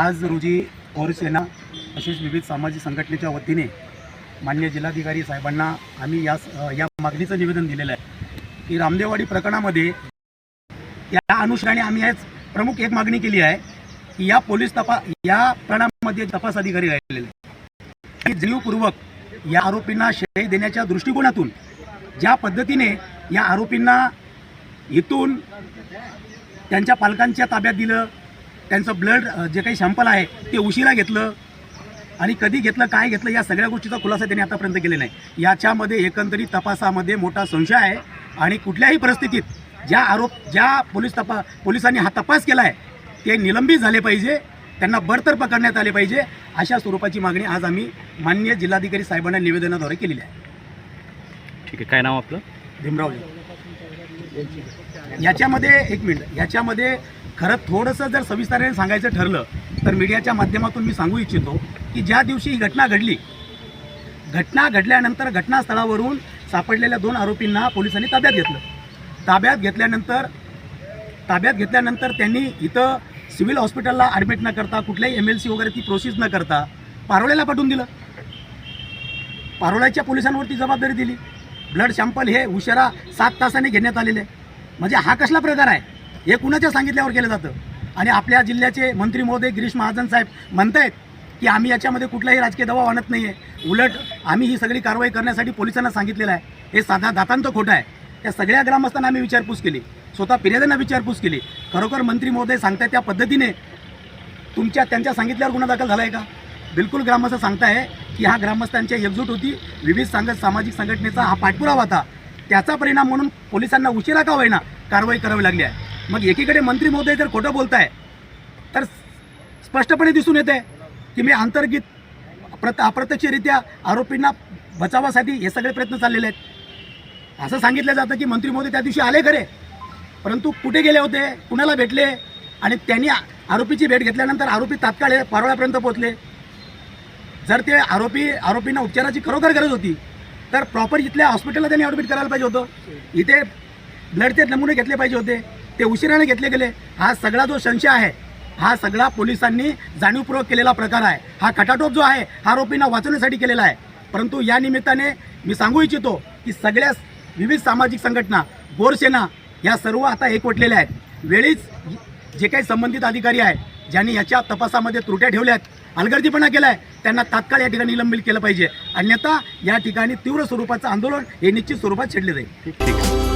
आज रोजी पौरसेना तसेच विविध सामाजिक संघटनेच्या वतीने मान्य जिल्हाधिकारी साहेबांना आम्ही या या मागणीचं निवेदन दिलेलं आहे की रामदेववाडी प्रकरणामध्ये या अनुषंगाने आम्ही आज प्रमुख एक मागणी केली आहे की या पोलीस तपा या प्रकरणामध्ये तपास अधिकारी राहिलेले आहेत. जीवपूर्वक या आरोपींना श्रेय देण्याच्या दृष्टिकोनातून ज्या पद्धतीने या आरोपींना इथून त्यांच्या पालकांच्या ताब्यात दिलं त्यांचं ब्लड जे काही सॅम्पल आहे ते उशिरा घेतलं. आणि कधी घेतलं काय घेतलं या सगळ्या गोष्टीचा खुलासा त्यांनी आतापर्यंत केलेला नाही. याच्यामध्ये एकंदरीत तपासामध्ये मोठा संशय आहे. आणि कुठल्याही परिस्थितीत ज्या आरोप ज्या पोलीस तपा पोलिसांनी हा तपास केला आहे ते निलंबित झाले पाहिजे. त्यांना बडतर्फ करण्यात आले पाहिजे. अशा स्वरूपाची मागणी आज आम्ही मान्य जिल्हाधिकारी साहेबांना निवेदनाद्वारे केलेली आहे. ठीक आहे. काय नाव आपलं? भीमराव याच्यामध्ये एक मिनिट. याच्यामध्ये खरं थोडंसं जर सविस्ताराने सांगायचं ठरलं तर मीडियाच्या माध्यमातून मी सांगू इच्छितो की ज्या दिवशी ही घटना घडली घटना घडल्यानंतर घटनास्थळावरून सापडलेल्या दोन आरोपींना पोलिसांनी ताब्यात घेतलं. ताब्यात घेतल्यानंतर ताब्यात घेतल्यानंतर त्यांनी इथं सिव्हिल हॉस्पिटलला ॲडमिट न करता कुठल्याही एम एल सी वगैरे ती प्रोसेस न करता पारोळ्याला पाठवून दिलं. पारोळ्याच्या पोलिसांवरती जबाबदारी दिली. ब्लड सॅम्पल हे उशिरा सात तासाने घेण्यात आलेले. म्हणजे हा कसला प्रकार आहे? हे कुणाच्या सांगितल्यावर केलं जातं? आणि आपल्या जिल्ह्याचे मंत्री महोदय गिरीश महाजन साहेब म्हणतायत की आम्ही याच्यामध्ये कुठलाही राजकीय दबाव आणत नाही आहे उलट आम्ही ही सगळी कारवाई करण्यासाठी पोलिसांना सांगितलेलं आहे. हे साधा दातांत खोटं आहे. त्या सगळ्या ग्रामस्थांना आम्ही विचारपूस केली. स्वतः फिर्याद्यांना विचारपूस केली. खरोखर मंत्री महोदय सांगताय त्या पद्धतीने तुमच्या त्यांच्या सांगितल्यावर गुन्हा दाखल झाला आहे का? बिलकुल ग्रामस्थ सांगताय की हा ग्रामस्थांची एकजूट होती. विविध सांगत सामाजिक संघटनेचा हा पाठपुरावा होता. त्याचा परिणाम म्हणून पोलिसांना उशिरा का होईना कारवाई करावी लागली आहे. मग एकीकडे मंत्री महोदय जर खोटं बोलताय तर स्पष्टपणे दिसून येते की मी अंतर्गत प्रत अप्रत्यक्षरित्या आरोपींना बचावासाठी हे सगळे प्रयत्न चाललेले आहेत. असं सांगितलं जातं की मंत्री महोदय त्या दिवशी आले खरे परंतु कुठे गेले होते कुणाला भेटले आणि त्यांनी आरोपीची भेट घेतल्यानंतर आरोपी तात्काळ हे पारोळ्यापर्यंत पोहोचले. जर ते आरोपी आरोपींना उपचाराची खरोखर गरज होती तर प्रॉपर इथल्या हॉस्पिटलला त्यांनी ॲडमिट करायला पाहिजे होतं. इथे ब्लडचे नमुने घेतले पाहिजे होते. ते उशिराने घेतले गेले. हा सगळा जो संशय आहे हा सगळा पोलिसांनी जाणीवपूर्वक केलेला प्रकार आहे. हा खटाटोप जो आहे हा आरोपींना वाचवण्यासाठी केलेला आहे. परंतु या निमित्ताने मी सांगू इच्छितो की सगळ्या विविध सामाजिक संघटना गोरसेना या सर्व आता एकवटलेल्या आहेत. वेळीच जे काही संबंधित अधिकारी आहेत ज्यांनी याच्या तपासामध्ये त्रुट्या ठेवल्यात केला आहे त्यांना तात्काळ या ठिकाणी निलंबित केलं पाहिजे. अन्यथा या ठिकाणी तीव्र स्वरूपाचं आंदोलन हे निश्चित स्वरूपात छेडले जाईल. ठीक आहे.